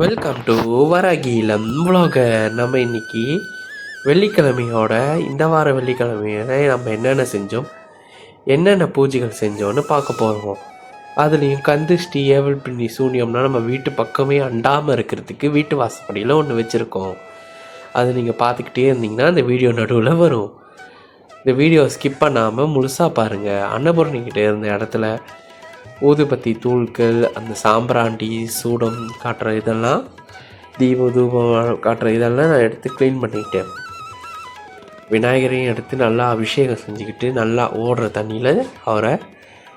Welcome to வரகீலம் vlogger. நம்ம இன்னைக்கு வெள்ளிக்கிழமையோட இந்த வார வெள்ளிக்கிழமையோட நம்ம என்னென்ன செஞ்சோம் என்னென்ன பூஜைகள் செஞ்சோன்னு பார்க்க போகிறோம் அதுலேயும் கந்துஷ்டி ஏவல் பின்னி சூனியம்னா நம்ம வீட்டு பக்கமே அண்டாமல் இருக்கிறதுக்கு வீட்டு வாசப்படியில் ஒன்று வச்சுருக்கோம். அது நீங்கள் பார்த்துக்கிட்டே இருந்தீங்கன்னா அந்த வீடியோ நடுவில் வரும். இந்த வீடியோ ஸ்கிப் பண்ணாமல் முழுசாக பாருங்கள் அன்னபூர்ணிக்கிட்டே இருந்த இடத்துல ஊதுபத்தி தூள்கள் அந்த சாம்பிராண்டி சூடம் காட்டுற இதெல்லாம் தீப தூபம் காட்டுற இதெல்லாம் நான் எடுத்து க்ளீன் பண்ணிக்கிட்டேன் விநாயகரையும் எடுத்து நல்லா அபிஷேகம் செஞ்சுக்கிட்டு நல்லா ஓடுற தண்ணியில் அவரை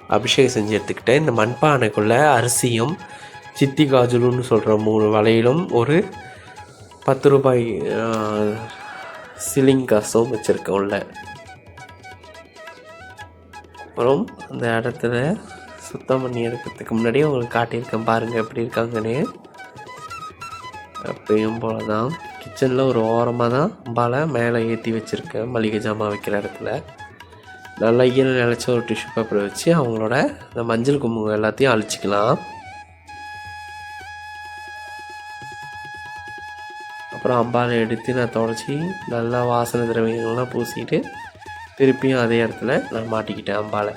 அபிஷேகம் செஞ்சு எடுத்துக்கிட்டேன். இந்த மண்பானைக்குள்ளே அரிசியும் சித்தி காஜலுன்னு சொல்கிற மூணு வலையிலும் ஒரு பத்து ரூபாய் சிலிங் காசும் வச்சுருக்கேன் உள்ள. அப்புறம் அந்த இடத்துல சுத்தம் பண்ணி எடுக்கிறதுக்கு முன்னாடியே உங்களுக்கு காட்டியிருக்கேன் பாருங்கள் எப்படி இருக்காங்கன்னு. அப்பயும் போல தான் கிச்சனில் ஒரு ஓரமாக தான் அம்பால மேலே ஏற்றி வச்சுருக்கேன் மளிகை ஜாமான் வைக்கிற இடத்துல. நல்லா ஈரம் நினச்ச ஒரு டிஷ்யூ பேப்பரை வச்சு அவங்களோட இந்த மஞ்சள் குங்குமம் எல்லாத்தையும் அழிச்சிக்கலாம். அப்புறம் அம்பாலை எடுத்து நான் தொடச்சி நல்லா வாசனை திரவியங்கள்லாம் பூசிட்டு திருப்பியும் அதே இடத்துல நான் மாட்டிக்கிட்டேன் அம்பாலை.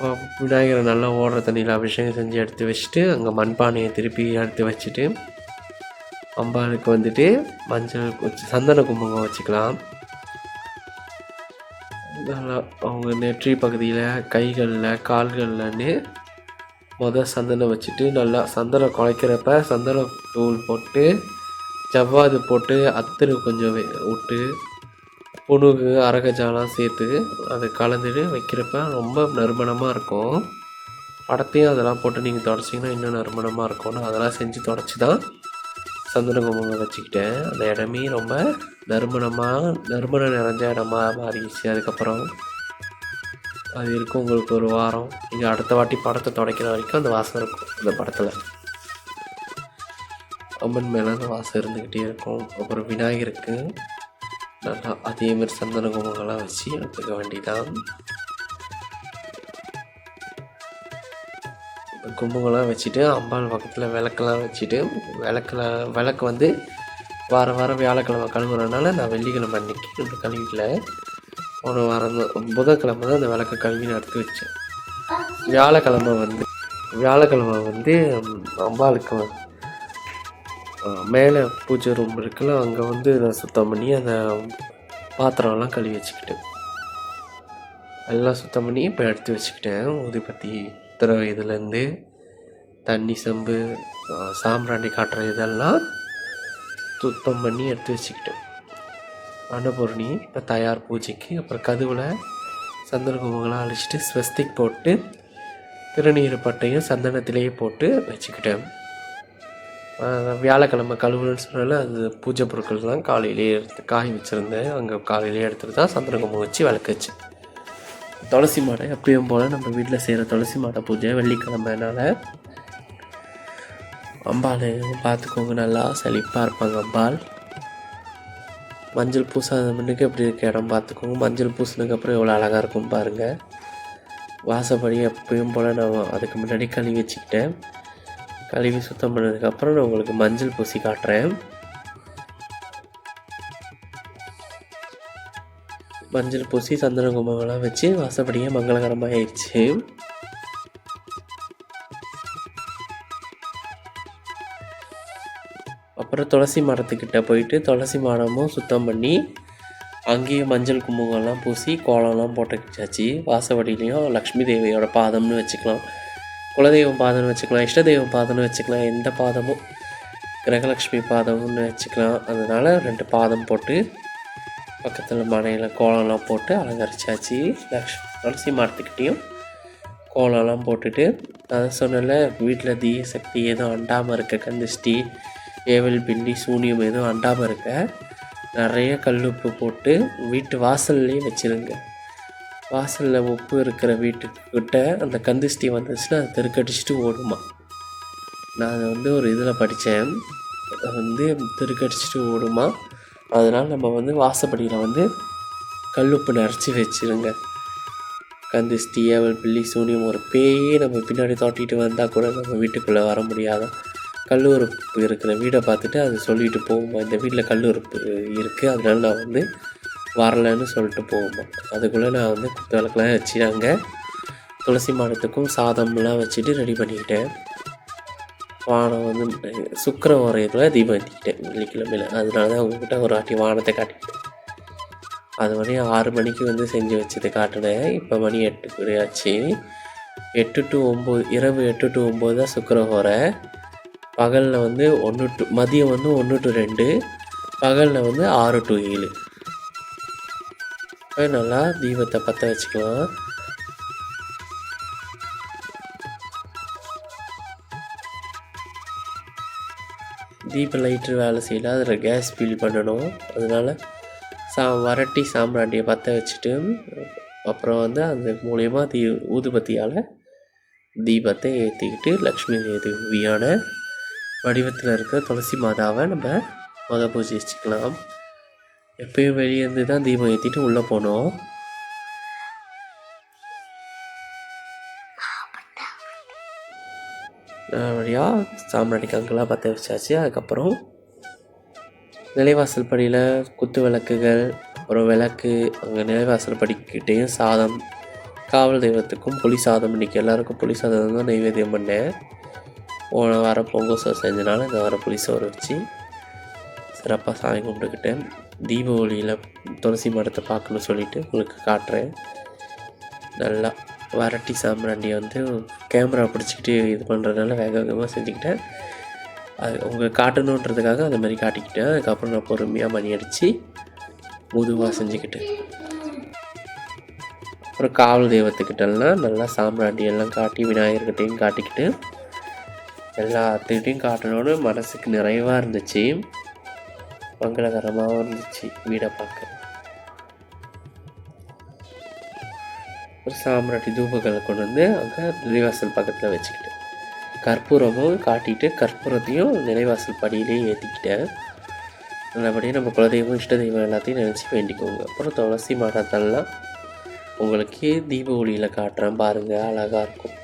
விநாயகரை நல்லா ஓடுற தண்ணியில் அபிஷேகம் செஞ்சு எடுத்து வச்சுட்டு அங்கே மண்பானையை திருப்பி எடுத்து வச்சுட்டு அம்பாளுக்கு வந்துட்டு மஞ்சள் வச்சு சந்தன குங்குமம் வச்சுக்கலாம். நல்லா அவங்க நெற்றி பகுதியில் கைகளில் கால்கள்லன்னு மொதல் சந்தனம் வச்சுட்டு நல்லா சந்தனம் குலைக்கிறப்ப சந்தன தூள் போட்டு ஜவ்வாது போட்டு அத்தரு கொஞ்சம் விட்டு புணுகு அரகஜாலாம் சேர்த்து அதை கலந்துட்டு வைக்கிறப்ப ரொம்ப நறுமணமாக இருக்கும். படத்தையும் அதெல்லாம் போட்டு நீங்கள் தொடச்சிங்கன்னா இன்னும் நறுமணமாக இருக்கும் நான் அதெல்லாம் செஞ்சு தொடச்சி தான் சந்தன குங்குமம் வச்சுக்கிட்டேன். அந்த இடமே ரொம்ப நறுமணமாக நறுமணம் நிறைஞ்ச இடமா மாறிடுச்சு. அதுக்கப்புறம் அது இருக்கும் உங்களுக்கு ஒரு வாரம். நீங்கள் அடுத்த வாட்டி படத்தை துடைக்கிற வரைக்கும் அந்த வாசம் இருக்கும் அந்த படத்தில். அம்மன் மேலே அந்த வாசம் இருந்துக்கிட்டே இருக்கும். அப்புறம் விநாயகருக்கு நல்லா அதே மாதிரி சந்தன குங்குமங்கள்லாம் வச்சு எடுத்துக்க வேண்டிதான் குங்குமம்லாம் வச்சுட்டு அம்பாள் பக்கத்தில் விளக்கெல்லாம் வச்சுட்டு விளக்கில் விளக்கு வந்து வார வாரம் வியாழக்கிழமை கழுவுறதுனால நான் வெள்ளிக்கிழமை அன்னைக்கு இந்த கழுவிக்கல ஒரு வாரம் புதன்கிழமை தான் அந்த விளக்கு கழுவி நான் எடுத்து வச்சேன் வியாழக்கிழமை வந்து வியாழக்கிழமை வந்து அம்பாளுக்கு மேலே பூஜை ரூம் இருக்குல்ல அங்கே வந்து நான் சுத்தம் பண்ணி அந்த பாத்திரம்லாம் கழுவி வச்சுக்கிட்டேன். எல்லாம் சுத்தம் பண்ணி இப்போ எடுத்து வச்சுக்கிட்டேன். ஊதுபத்தி திர இதுலேருந்து தண்ணி செம்பு சாம்பிராணி காட்டுற இதெல்லாம் சுத்தம் பண்ணி எடுத்து வச்சுக்கிட்டேன். அன்னபூர்ணி இப்போ தயார் பூஜைக்கு அப்புறம் கதுவில் சந்தன அழிச்சிட்டு ஸ்வஸ்திக் போட்டு திருநீர் பட்டையும் சந்தனத்திலேயே போட்டு வச்சுக்கிட்டேன். வியாழக்கிழமை கழுவுன்னு சொன்னால அது பூஜை பொருட்கள்லாம் காலையிலேயே எடுத்து காய் வச்சுருந்தேன். அங்கே காலையிலேயே எடுத்துகிட்டு தான் சந்தன வச்சு விளக்குச்சு துளசி மாடை எப்பயும் போல் நம்ம வீட்டில் செய்கிற துளசி மாடை பூஜை வெள்ளிக்கிழமைனால அம்பாள் பார்த்துக்கோங்க நல்லா செழிப்பாக இருப்பாங்க அம்பாள். மஞ்சள் பூசாத முன்னுக்கு எப்படி இருக்க இடம் பார்த்துக்கோங்க. மஞ்சள் பூசினதுக்கப்புறம் எவ்வளோ அழகாக இருக்கும் பாருங்கள் வாசப்படி எப்பயும் போல் நான் அதுக்கு முன்னாடி கழுவி வச்சுக்கிட்டேன். கழுவி சுத்தம் பண்ணதுக்கப்புறம் நான் உங்களுக்கு மஞ்சள் பூசி காட்டுறேன். மஞ்சள் பூசி சந்தன குங்குமம்லாம் வச்சு வாசப்படியே மங்களகரமாக ஆயிடுச்சு அப்புறம் துளசி மரத்துக்கிட்ட போயிட்டு துளசி மரமும் சுத்தம் பண்ணி அங்கேயும் மஞ்சள் குங்குமம்லாம் பூசி கோலம்லாம் போட்டுக்கிச்சாச்சு. வாசவடியிலையும் லக்ஷ்மி தேவியோட பாதம்னு வச்சுக்கலாம். குலதெய்வம் பாதம்னு வச்சுக்கலாம் இஷ்ட தெய்வம் பாதம்னு வச்சுக்கலாம் எந்த பாதமும் கிரகலக்ஷ்மி பாதம்னு வச்சுக்கலாம். அதனால் ரெண்டு பாதம் போட்டு பக்கத்தில் மனையில் கோலம்லாம் போட்டு அலங்கரிச்சாச்சு. லக்ஷ் துளசி மரத்துக்கிட்டேயும் கோலம்லாம் போட்டுட்டு அதை சொன்னல வீட்டில் தீய சக்தி எதுவும் அண்டாமல் இருக்க கந்திஷ்டி ஏவல் பிண்டி சூனியம் எதுவும் அண்டாமல் இருக்க நிறைய கல்லுப்பு போட்டு வீட்டு வாசல்லையும் வச்சிருங்க. வாசலில் உப்பு இருக்கிற வீட்டுக்கிட்ட அந்த கந்திஷ்டி வந்துச்சுன்னா அதை தெருக்கடிச்சிட்டு ஓடுமா. நான் அதை வந்து ஒரு இதில் படித்தேன். அது வந்து தெருக்கடிச்சிட்டு ஓடுமா. அதனால் நம்ம வந்து வாசப்படியில் வந்து கல்லுப்பு நிறச்சி வச்சுருங்க. கந்திஷ்டி அவள் பில்லி சூனியம் ஒரு பேயே நம்ம பின்னாடி தோட்டிட்டு வந்தால் கூட நம்ம வீட்டுக்குள்ளே வர முடியாத. கல்லுறுப்பு இருக்கிற வீடை பார்த்துட்டு அது சொல்லிட்டு போகுமா இந்த வீட்டில் கல்லுறுப்பு இருக்குது அதனால நான் வந்து வரலைன்னு சொல்லிட்டு போவோம். அதுக்குள்ளே நான் வந்து குத்து விளக்கெலாம் வச்சு அங்கே துளசி மாடத்துக்கும் சாதம்லாம் வச்சுட்டு ரெடி பண்ணிக்கிட்டேன். வானம் வந்து சுக்கர வரையத்தில் தீபம் ஏற்றிக்கிட்டேன் வெள்ளிக்கிழமையில். அதனால தான் உங்ககிட்ட ஒரு வாட்டி வானத்தை காட்டிக்கிட்டேன். அது மணி ஆறு மணிக்கு வந்து செஞ்சு வச்சது காட்டினேன். இப்போ மணி எட்டு ஆச்சு. எட்டு டு ஒம்பது இரவு எட்டு டு ஒம்பது தான் சுக்கரஹோரை பகலில் வந்து ஒன்று டு மதியம் வந்து ஒன்று டு ரெண்டு. பகலில் வந்து ஆறு டு ஏழு. இப்போ நல்லா தீபத்தை பற்ற வச்சுக்கலாம் தீப லைட்ரு வேலை செய்யல. அதில் கேஸ் ஃபில் பண்ணணும். அதனால் சா வரட்டி சாம்பிராண்டியை பற்ற வச்சுட்டு அப்புறம் வந்து அந்த மூலயமா தீ ஊதுபத்தியால் தீபத்தை ஏற்றிக்கிட்டு லக்ஷ்மி தேவியான வடிவத்தில் இருக்கிற துளசி மாதாவை நம்ம மத பூஜை வச்சுக்கலாம். எப்பயும் வெளியேருந்து தான் தீபம் ஏற்றிட்டு உள்ளே போனோம். வழியாக சாம்பிராணி கங்கெல்லாம் பற்ற வச்சாச்சு. அதுக்கப்புறம் நிலைவாசல் படியில் குத்து விளக்குகள் அப்புறம் விளக்கு அங்கே நிலைவாசல் படிக்கிட்டேயும் சாதம் காவல் தெய்வத்துக்கும் புளி சாதம். இன்றைக்கி எல்லாருக்கும் புளி சாதம் தான் நைவேத்தியம் பண்ணேன். போன வாரம் பொங்கல் சோறு செஞ்சனால இந்த வாரம் புளி சோறு வச்சு சிறப்பாக சாமி கும்பிட்டுக்கிட்டேன் தீப ஒளியில் துளசி மரத்தை பார்க்கணும்னு சொல்லிட்டு உங்களுக்கு காட்டுறேன். நல்லா வரட்டி சாம்பிராண்டியை வந்து கேமரா பிடிச்சிக்கிட்டு இது பண்ணுறதுனால வேக வேகமாக செஞ்சுக்கிட்டேன். அது உங்களுக்கு காட்டணுன்றதுக்காக அந்த மாதிரி காட்டிக்கிட்டேன். அதுக்கப்புறம் நான் பொறுமையாக மணி அடித்து முதுவாக செஞ்சுக்கிட்டேன் அப்புறம் காவல் தெய்வத்துக்கிட்டலாம் நல்லா சாம்பிராண்டி எல்லாம் காட்டி விநாயகர்கிட்டையும் காட்டிக்கிட்டு எல்லாத்துக்கிட்டையும் காட்டணும்னு மனசுக்கு நிறைவாக இருந்துச்சு. மங்களகரமாகவும் இருந்துச்சு வீடை பார்க்க. ஒரு சாம்பிராட்டி தூபங்களை கொண்டு வந்து அங்கே நிலைவாசல் பக்கத்தில் வச்சுக்கிட்டேன் கற்பூரமும் காட்டிட்டு கற்பூரத்தையும் நிலைவாசல் படியிலேயே ஏற்றிக்கிட்டேன் நல்லபடியாக நம்ம குலதெய்வம் இஷ்ட தெய்வம் எல்லாத்தையும் நினச்சி வேண்டிக்கோங்க. அப்புறம் துளசி மாடத்தெல்லாம் உங்களுக்கு தீப ஒளியில் காட்டுறேன் பாருங்கள் அழகாக இருக்கும்.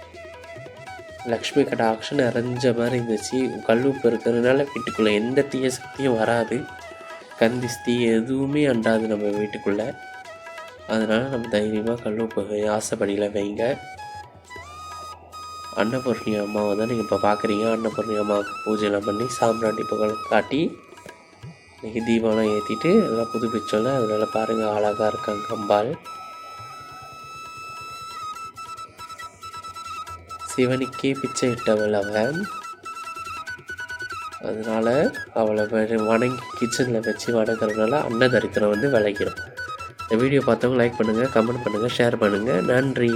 லக்ஷ்மி கடாட்சம் நிறைஞ்ச மாதிரி இருந்துச்சு. கல்லுப்பு இருக்கிறதுனால வீட்டுக்குள்ளே எந்த தீய சக்தியும் வராது. கந்திஸ்தி எதுவுமே அண்டாது நம்ம வீட்டுக்குள்ளே. அதனால் நம்ம தைரியமாக கல்லுப்பு ஆசைப்படியில் வைங்க. அன்னபூர்ணி அம்மாவை தான் நீங்கள் இப்போ பார்க்குறீங்க அன்னபூர்ணி அம்மாவுக்கு பூஜைலாம் பண்ணி சாம்பிராண்டி புகழ் காட்டி இன்றைக்கி தீபம்லாம் ஏற்றிட்டு எல்லாம் புதுப்பிச்சோம்ல அதனால் பாருங்கள் அழகாக இருக்காங்க அம்பாள். சிவனுக்கே பிச்சை இட்டவள் அவன். அதனால் அவளை வணங்கி கிச்சனில் வச்சு வணங்குறதுனால அன்னதரித்திரம் வந்து விளைக்கிறோம். இந்த வீடியோ பார்த்தவங்க லைக் பண்ணுங்கள் கமெண்ட் பண்ணுங்கள் ஷேர் பண்ணுங்கள் நன்றி.